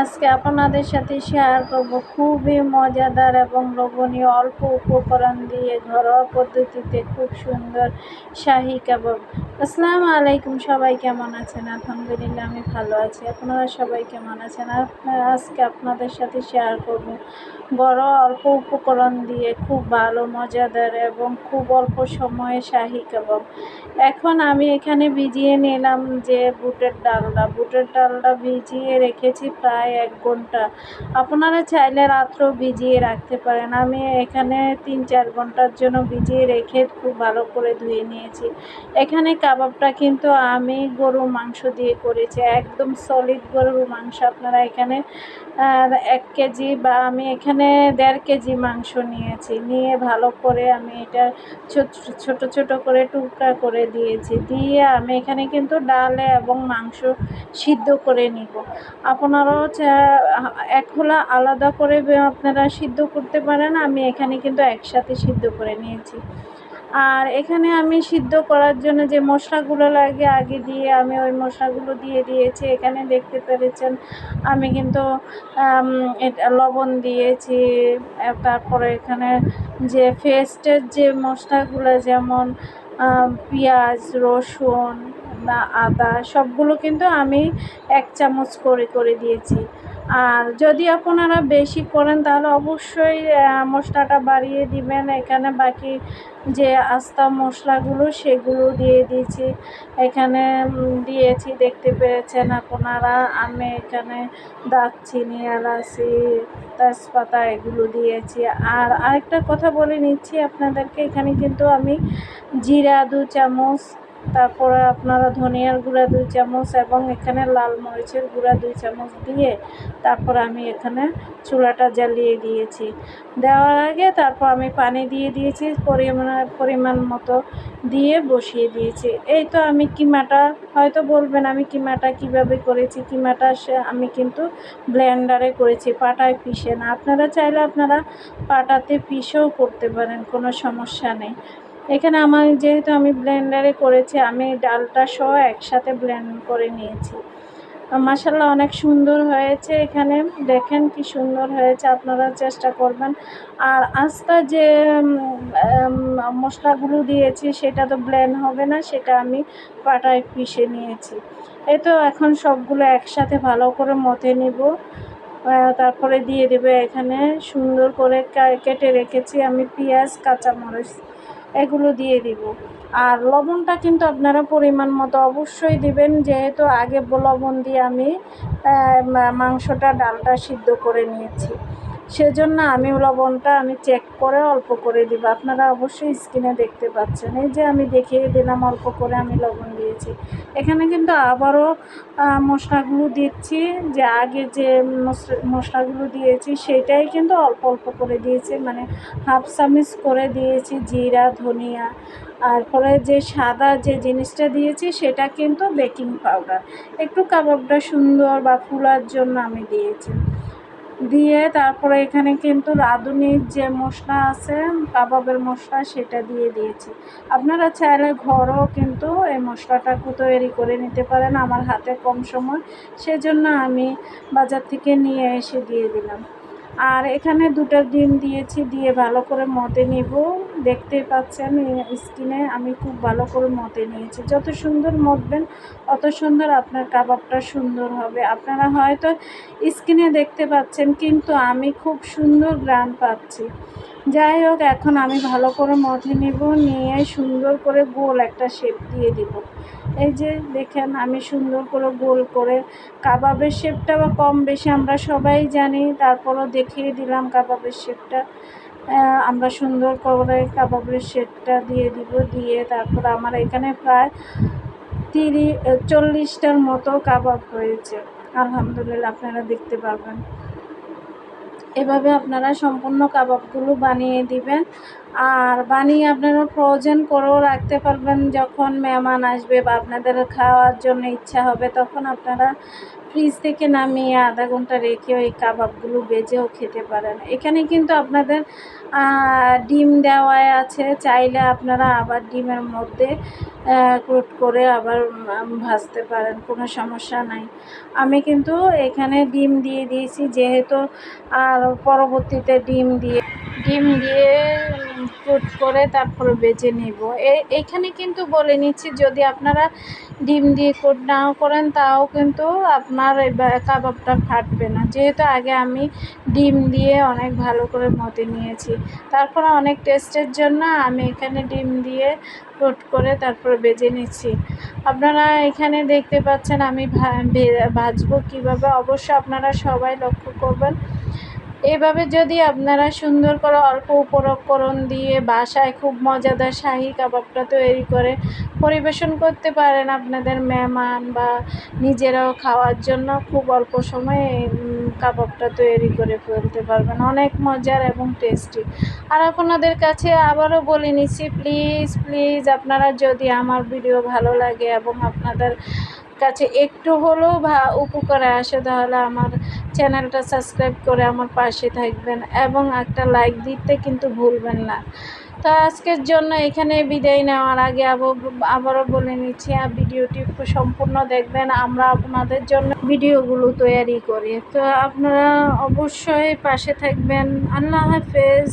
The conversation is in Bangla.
আজকে আপনাদের সাথে শেয়ার করব। খুবই মজাদার এবং লোভনীয় অল্প উপকরণ দিয়ে ঘরোয়া পদ্ধতিতে খুব সুন্দর শাহি কাবাব। আসসালামু আলাইকুম, সবাই কেমন আছেন? আলহামদুলিল্লাহ, আমি ভালো আছি। আপনারা সবাই কেমন আছেন? আপনারা আজকে আপনাদের সাথে শেয়ার করব। ঘরোয়া অল্প উপকরণ দিয়ে খুব ভালো, মজাদার এবং খুব অল্প সময়ে শাহি কাবাব। এখন আমি এখানে ভিজিয়ে নিলাম যে বুটের ডালটা বুটের ডালটা ভিজিয়ে রেখেছি প্রায় এক ঘণ্টা। আপনারা চাইলে রাত্রেও ভিজিয়ে রাখতে পারেন। আমি এখানে তিন চার ঘণ্টার জন্য ভিজিয়ে রেখে খুব ভালো করে ধুয়ে নিয়েছি। এখানে কাবাবটা কিন্তু আমি গরু মাংস দিয়ে করেছি। একদম সলিড গরুর মাংস। আপনারা এখানে এক কেজি বা আমি এখানে দেড় কেজি মাংস নিয়েছি। নিয়ে ভালো করে আমি এটা ছোট ছোট করে টুকরা করে দিয়েছি। দিয়ে আমি এখানে কিন্তু ডালে এবং মাংস সিদ্ধ করে নিব। আপনারাও এক হলা আলাদা করে আপনারা সিদ্ধ করতে পারেন, আমি এখানে কিন্তু একসাথে সিদ্ধ করে নিয়েছি। আর এখানে আমি সিদ্ধ করার জন্য যে মশলাগুলো লাগে, আগে দিয়ে আমি ওই মশলাগুলো দিয়ে দিয়েছি। এখানে দেখতে পেরেছেন, আমি কিন্তু লবণ দিয়েছি। তারপরে এখানে যে ফেস্টের যে মশলাগুলো, যেমন পেঁয়াজ, রসুন বা আদা সবগুলো কিন্তু আমি এক চামচ করে করে দিয়েছি। আর যদি আপনারা বেশি করেন, তাহলে অবশ্যই মশলাটা বাড়িয়ে দিবেন। এখানে বাকি যে আস্তা মশলাগুলো, সেগুলো দিয়ে দিয়েছি। এখানে দিয়েছি, দেখতে পেরেছেন আপনারা। আমি এখানে দারচিনি, এলাচি, তেজপাতা এগুলো দিয়েছি। আর আরেকটা কথা বলে নিচ্ছি আপনাদেরকে। এখানে কিন্তু আমি জিরা দু চামচ তারপরে আপনারা ধনিয়ার গুঁড়া দুই চামচ এবং এখানে লাল মরিচের গুঁড়া দুই চামচ দিয়ে তারপর আমি এখানে চুলাটা জ্বালিয়ে দিয়েছি। দেওয়ার আগে তারপর আমি পানি দিয়ে দিয়েছি, পরিমাণ পরিমাণ মতো দিয়ে বসিয়ে দিয়েছি। এই তো আমি কিমাটা, হয়তো বলবেন আমি কিমাটা কীভাবে করেছি, কিমাটা সে আমি কিন্তু ব্লেন্ডারে করেছি, পাটায় পিষে না। আপনারা চাইলে আপনারা পাটাতে পিষেও করতে পারেন, কোনো সমস্যা নেই। এখানে আমার যেহেতু আমি ব্লেন্ডারে করেছি, আমি ডালটা সহ একসাথে ব্লেন্ড করে নিয়েছি। মাসাল্লাহ অনেক সুন্দর হয়েছে এখানে। দেখেন কি সুন্দর হয়েছে আপনারা চেষ্টা করবেন। আর আস্তা যে মশলাগুলো দিয়েছি, সেটা তো ব্লেন্ড হবে না, সেটা আমি পাটায় পিষে নিয়েছি। এই তো এখন সবগুলো একসাথে ভালো করে মতে নিব। তারপরে দিয়ে দেবে এখানে সুন্দর করে কেটে রেখেছি আমি পেঁয়াজ, কাঁচামরিচ। এগুলো দিয়ে দিব। আর লবণটা কিন্তু আপনারা পরিমাণ মতো অবশ্যই দিবেন, যেহেতু আগে লবণ দিয়ে আমি মাংসটা, ডালটা সিদ্ধ করে নিয়েছি। সেজন্য আমি লবণটা আমি চেক করে অল্প করে দিব। আপনারা অবশ্যই স্ক্রিনে দেখতে পাচ্ছেন। এই যে আমি দেখিয়ে দিলাম, অল্প করে আমি লবণ দিয়েছি। এখানে কিন্তু আবারও মশলাগুলো দিচ্ছি। যে আগে যে মশলাগুলো দিয়েছি, সেটাই কিন্তু অল্প অল্প করে দিয়েছি। মানে হাফ চামিচ করে দিয়েছি জিরা, ধনিয়া। আর পরে যে সাদা যে জিনিসটা দিয়েছি, সেটা কিন্তু বেকিং পাউডার একটু কাবাবটা সুন্দর বা ফুলার জন্য আমি দিয়েছি। দিয়ে তারপরে এখানে কিন্তু রাঁধুনির যে মশলা আছে, কাবাবের মশলা, সেটা দিয়ে দিয়েছি। আপনারা চাইলে ঘরও কিন্তু এই মশলাটাকে তৈরি করে নিতে পারেন আমার হাতে কম সময়। সেজন্য আমি বাজার থেকে নিয়ে এসে দিয়ে দিলাম। আর এখানে দুটো ডিম দিয়েছি, দিয়ে ভালো করে মতে নিব। দেখতেই পাচ্ছেন স্কিনে আমি খুব ভালো করে মতে নিয়েছি। যত সুন্দর মতবেন অত সুন্দর আপনার কাবাবটা সুন্দর হবে। আপনারা হয়তো স্কিনে দেখতে পাচ্ছেন, কিন্তু আমি খুব সুন্দর গ্রান পাচ্ছি। যাই হোক, এখন আমি ভালো করে মথে নিব, নিয়ে সুন্দর করে গোল একটা শেপ দিয়ে দিব। এই যে দেখেন, আমি সুন্দর করে গোল করে কাবাবের শেপটা বা কম বেশি আমরা সবাই জানি, তারপরও দেখিয়ে দিলাম কাবাবের শেপটা আমরা সুন্দর করে কাবাবের শেপটা দিয়ে দিব, দিয়ে তারপর আমার এখানে প্রায় তিরিশ চল্লিশটার মতো কাবাব হয়েছে। আলহামদুলিল্লাহ, আপনারা দেখতে পারবেন। এভাবে আপনারা সম্পূর্ণ কাবাবগুলো বানিয়ে দিবেন। আর বানিয়ে আপনারা ফ্রোজেন করেও রাখতে পারবেন। যখন মেহমান আসবে বা আপনাদের খাওয়ার জন্য ইচ্ছা হবে, তখন আপনারা ফ্রিজ থেকে নামিয়ে আধা ঘণ্টা রেখে ওই কাবাবগুলো বেজেও খেতে পারেন। এখানে কিন্তু আপনাদের ডিম দেওয়ায় আছে। চাইলে আপনারা আবার ডিমের মধ্যে ক্রুট করে আবার ভাজতে পারেন। কোনো সমস্যা নাই। আমি কিন্তু এখানে ডিম দিয়ে দিয়েছি, যেহেতু আর পরবর্তীতে ডিম দিয়ে ডিম দিয়ে কুট করে তারপরে বেজে নেব। এইখানে কিন্তু বলে নিচ্ছি, যদি আপনারা ডিম দিয়ে কোট নাও করেন, তাও কিন্তু আপনার কাবাবটা ফাটবে না। যেহেতু আগে আমি ডিম দিয়ে অনেক ভালো করে মতে নিয়েছি। তারপরে অনেক টেস্টের জন্য আমি এখানে ডিম দিয়ে কোট করে তারপরে বেজে নিচ্ছি। আপনারা এখানে দেখতে পাচ্ছেন আমি ভাজবো কীভাবে। অবশ্য আপনারা সবাই লক্ষ্য করবেন। এভাবে যদি আপনারা সুন্দর করে অল্প উপকরণ দিয়ে বাসায় খুব মজাদার শাহি কাবাবটা তৈরি করে পরিবেশন করতে পারেন আপনাদের মেহমান বা নিজেরাও খাওয়ার জন্য, খুব অল্প সময়ে কাবাবটা তৈরি করে ফেলতে পারবেন। অনেক মজার এবং টেস্টি। আর আপনাদের কাছে আবারও বলে নিচ্ছি, প্লিজ প্লিজ আপনারা যদি আমার ভিডিও ভালো লাগে এবং আপনাদের কাছে একটু হলেও ভা উপকারে আসে, তাহলে আমার চ্যানেলটা সাবস্ক্রাইব করে আমার পাশে থাকবেন এবং একটা লাইক দিতে কিন্তু ভুলবেন না। তো আজকের জন্য এখানে বিদায় নেওয়ার আগে আবার আবারও বলে নিচ্ছি ভিডিওটি সম্পূর্ণ দেখবেন, আমরা আপনাদের জন্য ভিডিওগুলো তৈরি করি। তো আপনারা অবশ্যই পাশে থাকবেন। আল্লাহ হাফেজ।